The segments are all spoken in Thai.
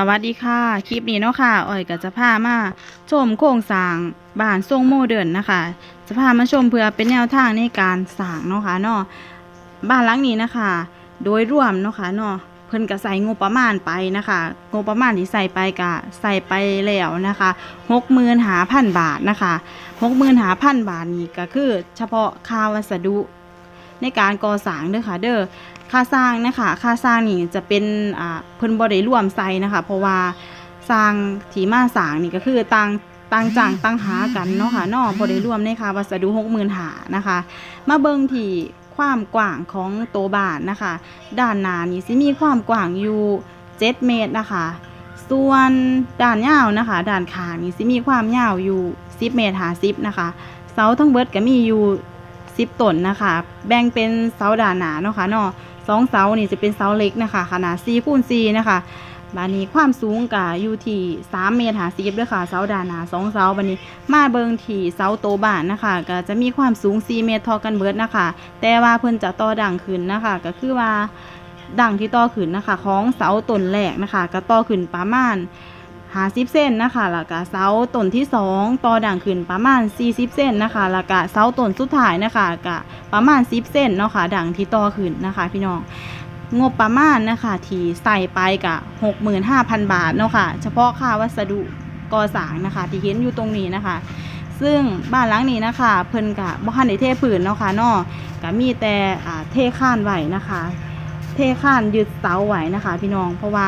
สวัสดีค่ะ คลิปนี้เนาะค่ะอ้อยก็จะพามาชมโครงสร้างบ้านทรงโมเดิร์นนะคะ จะพามาชมเพื่อเป็นแนวทางในการสร้างเนาะค่ะเนาะบ้านหลังนี้นะคะ โดยรวมเนาะค่ะเนาะเพิ่นก็ใส่งบประมาณไปนะคะงบประมาณที่ใส่ไปก็ใส่ไปแล้วนะคะหกหมื่นหาพันบาทนะคะหกหมื่นหาพันบาทนี่ก็คือ เฉพาะค่าวัสดุในการก่อสร้างเด้อค่ะเด้อ ค่าสร้างนะคะค่าสร้างนี่จะเป็นอ่าเพิ่นบ่ได้รวมใส่นะคะ เพราะว่าสร้างที่มาสร้างนี่ก็คือต่างต่างจ้างต่างหากันเนาะค่ะเนาะบ่ได้รวมในค่าวัสดุ60,000หานะคะ มาเบิ่งที่ความกว้างของโตวบ้านนะคะ ด้านหน้านี่สิมีความกว้างอยู่7เมตรนะคะ ส่วนด้านยาวนะคะ ด้านข้างนี่สิมีความยาวอยู่10เมตร50นะคะเสาทั้งเบิดก็มีอยู่10ต้นนะคะ แบ่งเป็นเสาด้านหน้าเนาะค่ะเนาะ สองเสานี่จะเป็นเสาเล็กนะคะ ขนาด4คูณ4นะคะบานนี้ความสูงก็อยู่ที่3เมตรหาสิบด้วยค่ะเสาด้านหน้าสองเสาบานนี้ มาเบิงที่เสาโตบ้านนะคะ ก็จะมีความสูง 4 เมตรเทอกันเบิดนะคะ แต่ว่าเพิ่นจะต่อดังขึ้นนะคะ ก็คือว่าดังที่ต่อขึ้นนะคะ ของเสาต้นแรกนะคะ ก็ต่อขึ้นประมาณ 50เส้นนะคะแล้วก็เสาต้นที่สองต่อดังขึ้นประมาณ 40 เส้นนะคะแล้วก็เสาต้นสุดท้ายนะคะก็ประมาณ 10 เส้นเนาะค่ะดังที่ต่อขึ้นนะคะ พี่น้องงบประมาณนะคะที่ใส่ไปกับ65,000 บาทเนาะค่ะเฉพาะค่าวัสดุก่อสร้างนะคะ ที่เห็นอยู่ตรงนี้นะคะ ซึ่งบ้านหลังนี้นะคะ เพิ่นกับบ่ทันได้เทพื้นเนาะค่ะนาะก็มีแต่เทข้านไว้นะคะ เทข้านยึดเสาไว้นะคะ พี่น้องเพราะว่า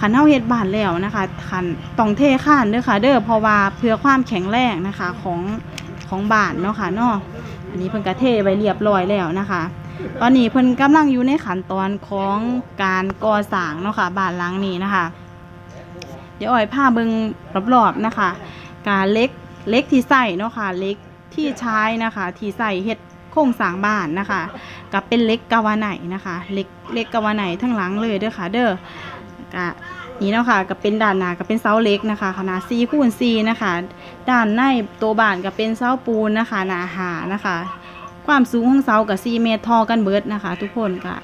คันเฮาเฮ็ดบานแล้วนะคะคันต้องเทข้านเด้อค่ะ เด้อเพราะว่าเพื่อความแข็งแรงนะคะของของบานเนาะค่ะเนาะอันนี้เพิ่นก็เทไว้เรียบร้อยแล้วนะคะ ตอนนี้เพิ่นกำลังอยู่ในขั้นตอนของการก่อสร้างเนาะค่ะบานหลังนี้นะคะ เดี๋ยวอ้อยพาเบิงรอบๆนะคะ การเล็กเล็กที่ใส่เนาะค่ะเล็กที่ใช้นะคะที่ใส่เฮ็ดโครงสร้างบ้านนะคะกับเป็นเล็กกาวาไนนะคะเล็กเล็กกาวาไนทั้งหลังเลยเด้อค่ะ เด้อ กะนี่เนาะค่ะก็เป็นด้านหน้าก็เป็นเสาเล็กนะคะ ขนาด4คูณ4นะคะ ด้านในตัวบ้านก็เป็นเสาปูนนะคะหนาหานะคะ ความสูงของเสากับ4เมตรทอกันเบิดนะคะ ทุกคนก็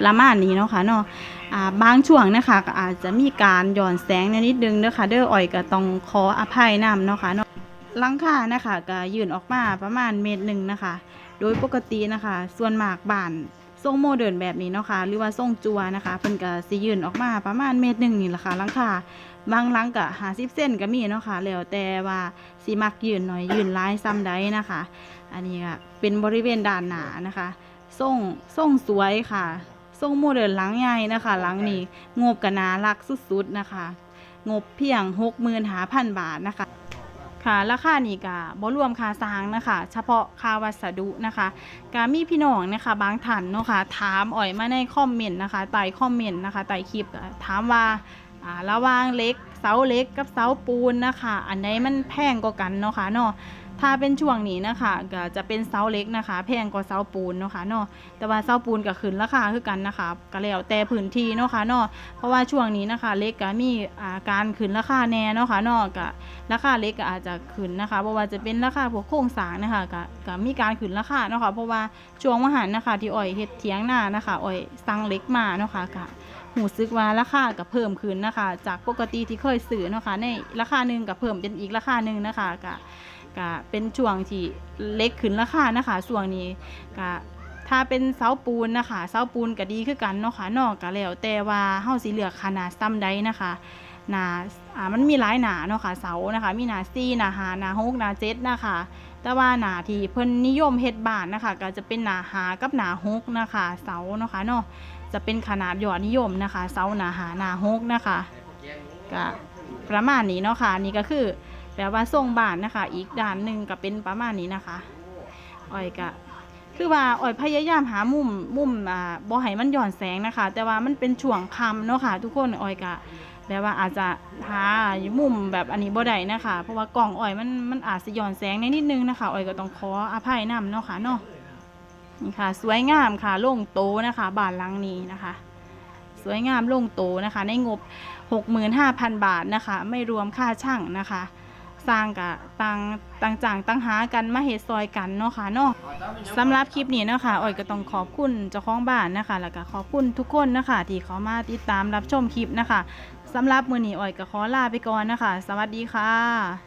ประมาณนี้เนาะค่ะเนาะบางช่วงนะคะก็อาจจะมีการหย่อนแสงนิดนึงเด้อค่ะเด้ออ่อยก็ต้องขออภัยนำเนาะค่ะเนาะหลังคานะคะก็ยื่นออกมาประมาณเมตรหนึ่งนะคะ โดยปกตินะคะ ส่วนมากบ้าน ทรงโมเดิร์นแบบนี้เนาะค่ะหรือว่าทรงจัวนะคะเพิ่นก็สิยืนออกมาประมาณเมตรหนึ่งนี่แหละค่ะหลังคาบางหลังก็หาสิบเส้นก็มีเนาะค่ะแล้วแต่ว่าสิมักยืนหน่อยยืนหลายซ้ำใดนะคะ อันนี้ก็เป็นบริเวณด้านหน้านะคะทรงทรงสวยค่ะทรงโมเดิร์นหลังใหญ่นะคะหลังนี้งบกนารักสุดๆนะคะ งบเพียงหกหมื่นหาพันบาทนะคะ ค่ะราคานี่ก็บ่รวมค่าสร้างนะคะ เฉพาะค่าวัสดุนะคะก็มีพี่น้องนะคะ บางท่านเนาะค่ะถามอ่อยมาในคอมเมนต์นะคะใต้คอมเมนต์นะคะใต้คลิปถามว่าระว่างเล็กเสาเล็กกับเสาปูนนะคะ อันไหนมันแพงกว่ากันเนาะค่ะเนาะ ถ้าเป็นช่วงนี้นะคะก็จะเป็นเสาเล็กนะคะ แพงกว่าเสาปูนเนาะค่ะเนาะแต่ว่าเสาปูนก็ขึ้นราคาคือกันนะคะก็แล้วแต่พื้นที่เนาะค่ะเนาะเพราะว่าช่วงนี้นะคะเล็กก็มีอาการขึ้นราคาแน่เนาะค่ะเนาะก็ราคาเล็กก็อาจจะขึ้นนะคะเพราะว่าจะเป็นราคาพวกโครงสร้างนะคะก็ก็มีการขึ้นราคาเนาะค่ะเพราะว่าช่วงมหันนะคะ ที่อ้อยเฮ็ดเถียงหน้านะคะอ้อยสั่งเล็กมาเนาะค่ะก็หูซึกว่าราคาก็เพิ่มขึ้นนะคะ จากปกติที่เคยซื้อเนาะค่ะในราคาหนึ่งก็เพิ่มเป็นอีกราคาหนึ่งนะคะก็ ก็เป็นช่วงที่เล็กขึ้นราคานะคะช่วงนี้ก็ถ้าเป็นเสาปูนนะคะเสาปูนก็ดีคือกันเนาะค่ะนอกก็แล้วแต่ว่าเฮาสิเลือกขนาดซ้ำใดนะคะหนาอ่ามันมีหลายหนาเนาะค่ะเสานะคะ มีหนาซี่หนาหาหนาหกหนาเจ็ดนะคะ แต่ว่าหนาที่เพิ่นนิยมเฮ็ดบ้านนะคะ ก็จะเป็นหนาหากับหนาหกนะคะ เสาเนาะค่ะเนาะจะเป็นขนาดยอดนิยมนะคะ เสาหนาหาหนาหกนะคะก็ประมาณนี้เนาะค่ะนี่ก็คือ แปลว่าทรงบ้านนะคะ อีกด้านหนึ่งก็เป็นประมาณนี้นะคะอ้อยก็คือว่าอ้อยพยายามหามุมมุมอ่าบ่ให้มันหย่อนแสงนะคะ แต่ว่ามันเป็นช่วงค่ำเนาะค่ะ ทุกคนอ้อยก็แบบว่าอาจจะหามุมแบบอันนี้บ่ได้นะคะ เพราะว่ากล่องอ้อยมันมันอาจจะหย่อนแสงในนิดนึงนะคะอ้อยก็ต้องขออภัยนำเนาะค่ะเนาะนี่ค่ะ สวยงามค่ะโล่งโตนะคะบ้านหลังนี้นะคะ สวยงามโล่งโตนะคะ ในงบ 65,000 บาทนะคะ ไม่รวมค่าช่างนะคะ สร้างกับต่างต่างจ่างต่างหากันมาเฮ็ดซอยกันเนาะค่ะเนาะสำหรับคลิปนี้เนาะคะอ้อยก็ต้องขอบคุณเจ้าของบ้านนะคะ แล้วก็ขอบคุณทุกคนนะคะ ที่เขามาติดตามรับชมคลิปนะคะสสำหรับมื้อนี้อ้อยก็ขอลาไปก่อนนะคะ สวัสดีค่ะ